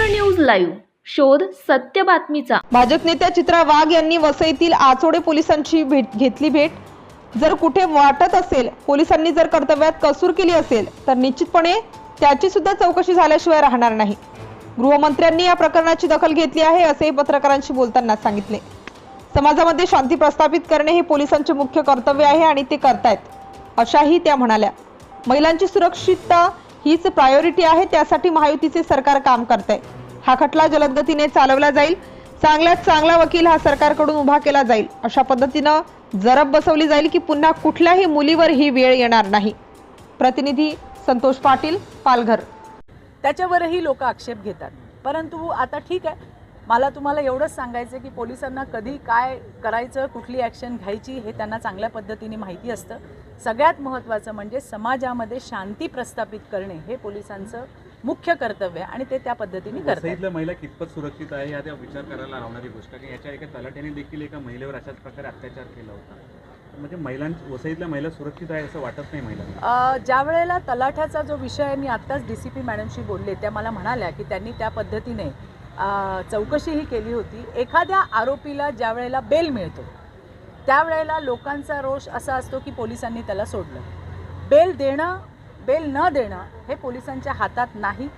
Live. शोध सत्य बातमीचा. भाजप नेत्या चित्रा वाघ यांनी वसईतील आचोडे पोलिसांची भेट घेतली भेट. जर कुठे वाटत असेल पोलिसांनी जर कर्तव्यात कसूर केली असेल तर निश्चितपणे त्याची सुद्धा चौकशी झाल्याशिवाय राहणार नाही. गृहमंत्र्यांनी या प्रकरणाची दखल घेतली आहे असेही पत्रकारांशी बोलताना सांगितले. समाजामध्ये शांती प्रस्थापित करणे हे पोलिसांचे मुख्य कर्तव्य आहे आणि ते करतायत अशाही त्या म्हणाल्या. महिलांची सुरक्षितता हीच प्रायोरिटी आहे त्यासाठी महायुतीचे सरकार काम करत आहे हा खटला जलदगतीने चालवला जाईल. चांगल्यात चांगला वकील हा सरकारकडून उभा केला जाईल. अशा पद्धतीनं जरब बसवली जाईल की पुन्हा कुठल्याही मुलीवर ही वेळ येणार नाही. प्रतिनिधी संतोष पाटील पालघर. त्याच्यावरही लोक आक्षेप घेतात. परंतु आता ठीक आहे. मला तुम्हाला एवढंच सांगायचं आहे की पोलिसांना कधी काय करायचं कुठली ॲक्शन घ्यायची हे त्यांना चांगल्या पद्धतीने माहिती असतं. सगळ्यात महत्त्वाचं म्हणजे समाजामध्ये शांती प्रस्थापित करणे हे पोलिसांचं मुख्य कर्तव्य आहे आणि ते त्या पद्धतीने करतात. महिला कितपत सुरक्षित आहे या त्या विचार करायला लावणारी गोष्ट की याच्या एका तलाट्याने देखील एका महिलेवर अशाच प्रकारे अत्याचार केला होता. म्हणजे महिलां वसईतल्या महिला सुरक्षित आहे असं वाटत नाही महिलांना? अ, ज्या वेळेला तलाठ्याचा जो विषय आहे मी आत्ताच डी सी पी मॅडमशी बोलले त्या मला म्हणाल्या की त्यांनी त्या पद्धतीने चौकशीही केली होती. एखाद्या आरोपीला ज्या वेळेला बेल मिळतो त्यावेळेला लोकांचा रोष असा असतो की पोलिसांनी त्याला सोडलं. बेल देणं बेल न देणं हे पोलिसांच्या हातात नाही.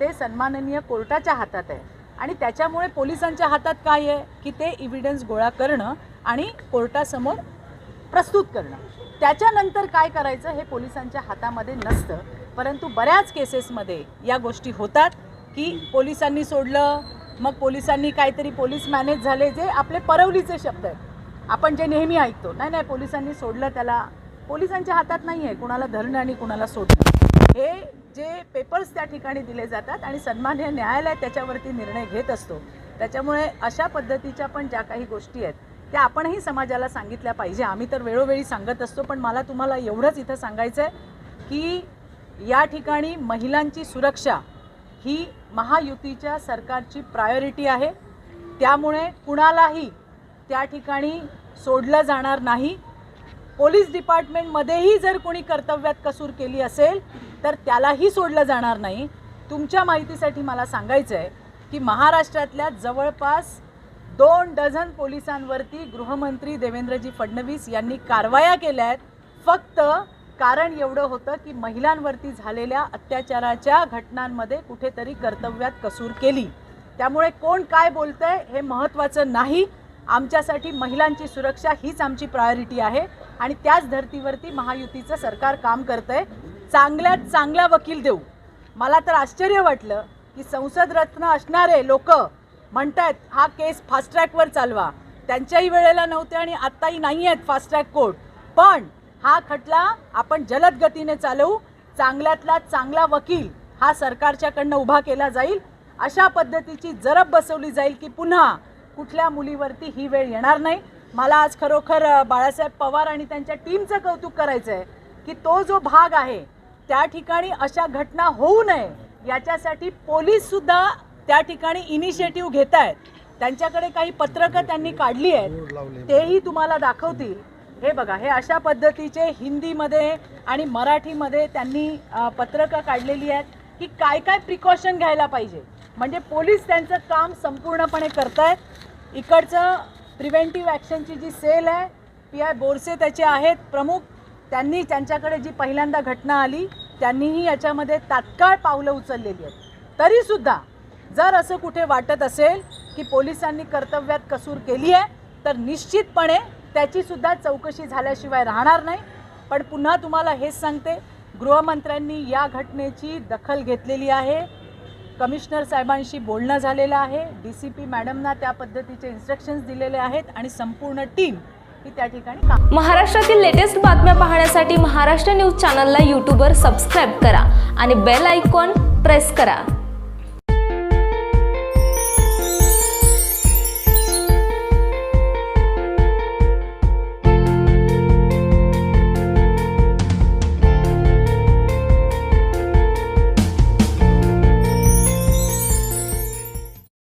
ते सन्माननीय कोर्टाच्या हातात आहे. आणि त्याच्यामुळे पोलिसांच्या हातात काय आहे? की ते इव्हिडन्स गोळा करणं आणि कोर्टासमोर प्रस्तुत करणं. त्याच्यानंतर काय करायचं हे पोलिसांच्या हातामध्ये नसतं. परंतु बऱ्याच केसेसमध्ये या गोष्टी होतात. की पोलिसांनी सोडलं मग पोलिसांनी काहीतरी पोलीस मॅनेज झाले जे आपले परवलीचे शब्द आहेत. आपण जे नेहमी ऐकतो नाही नाही पोलिसांनी सोडलं त्याला. पोलिसांच्या हातात नाही आहे कुणाला धरणं आणि कुणाला सोडणं. हे जे पेपर्स त्या ठिकाणी दिले जातात आणि सन्मान्य न्यायालय त्याच्यावरती निर्णय घेत असतो. त्याच्यामुळे अशा पद्धतीच्या पण ज्या काही गोष्टी आहेत त्या आपणही समाजाला सांगितल्या पाहिजे. आम्ही तर वेळोवेळी सांगत असतो पण मला तुम्हाला एवढंच इथं सांगायचं आहे की या ठिकाणी महिलांची सुरक्षा ही महायुतीच्या सरकारची प्रायोरिटी आहे. त्यामुळे कुणालाही त्या ठिकाणी सोडलं जाणार नाही. पोलीस डिपार्टमेंटमध्येही जर कोणी कर्तव्यात कसूर केली असेल तर त्यालाही सोडलं जाणार नाही. तुमच्या माहितीसाठी मला सांगायचं आहे की महाराष्ट्रातल्या जवळपास दोन डझन पोलिसांवरती गृहमंत्री देवेंद्रजी फडणवीस यांनी कारवाया केल्या आहेत फक्त कारण एवढं होतं की महिलांवरती झालेल्या अत्याचाराच्या घटनांमध्ये कुठेतरी कर्तव्यात कसूर केली. त्यामुळे कोण काय बोलतंय हे महत्त्वाचं नाही. आमच्यासाठी महिलांची सुरक्षा हीच आमची प्रायोरिटी आहे आणि त्याच धर्तीवरती महायुतीचं सरकार काम करतंय. चांगल्यात चांगला वकील देऊ. मला तर आश्चर्य वाटलं की संसद रत्न असणारे लोक म्हणतायत हा केस फास्ट ट्रॅकवर चालवा. त्यांच्याही वेळेला नव्हते आणि आत्ताही नाही आहेत फास्ट ट्रॅक कोर्ट. पण हा खटला आपण जलद गतीने चालवू चांगल्यातला चांगला वकील हा सरकारच्याकडनं उभा केला जाईल. अशा पद्धतीची जरब बसवली जाईल की पुन्हा कुठल्या मुलीवरती ही वेळ येणार नाही. मला आज खरोखर बाळासाहेब पवार आणि त्यांच्या टीमचं कौतुक करायचं आहे की तो जो भाग आहे त्या ठिकाणी अशा घटना होऊ नये याच्यासाठी पोलीससुद्धा त्या ठिकाणी इनिशिएटिव्ह घेत आहेत त्यांच्याकडे काही पत्रकं त्यांनी काढली आहेत. तेही तुम्हाला दाखवतील. हे बघा हे अशा पद्धतीचे हिंदीमध्ये आणि मराठीमध्ये त्यांनी पत्रकं काढलेली आहेत की काय काय प्रिकॉशन घ्यायला पाहिजे. म्हणजे पोलीस त्यांचं काम संपूर्णपणे करतायत. इकडचं प्रिव्हेंटिव्ह ॲक्शनची जी सेल आहे पी आय बोरसे त्याचे आहेत प्रमुख. त्यांनी त्यांच्याकडे जी पहिल्यांदा घटना आली त्यांनीही याच्यामध्ये तात्काळ पावलं उचललेली आहेत. तरीसुद्धा जर असं कुठे वाटत असेल की पोलिसांनी कर्तव्यात कसूर केली आहे तर निश्चितपणे त्याचीसुद्धा चौकशी झाल्याशिवाय राहणार नाही. पण पुन्हा तुम्हाला हेच सांगते गृहमंत्र्यांनी या घटनेची दखल घेतलेली आहे. कमिशनर साहेबांशी बोलणं झालेलं आहे. डी सी पी मॅडमना त्या पद्धतीचे इन्स्ट्रक्शन्स दिलेले आहेत आणि संपूर्ण टीम ही त्या ठिकाणी महाराष्ट्रातील लेटेस्ट बातम्या पाहण्यासाठी महाराष्ट्र न्यूज चॅनलला यूट्यूबवर सबस्क्राईब करा आणि बेल आयकॉन प्रेस करा.